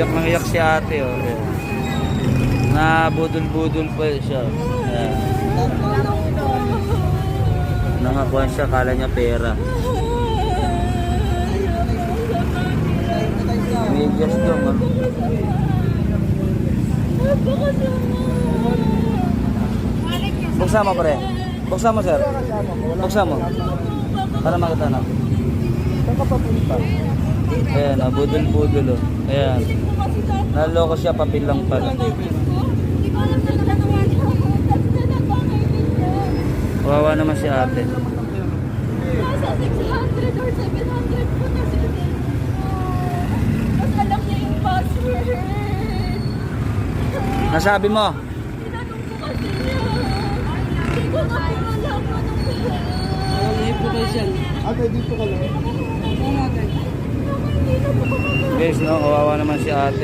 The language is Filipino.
Iyak nang iyak si ate, oh. Ayan. Na budol-budol pa siya. Ayan. Nangakuha siya, kala niya pera. Medyas dong, ano? Buksan mo, pre. Buksan mo, sir. Buksan mo. Para makita natin. Saan ka papunta? Ayan, ah, budol-budol, oh. Ayan. Naloko siya, papilang pala. Kawawa naman si ate. Nasa 600 or 700 po na sila. Mas alam niya yung password. Nasabi mo? Tinanong ko kasi niya. Hindi ko na po alam anong Ate, dito ka lang. Guys, no, kawawa naman si ate.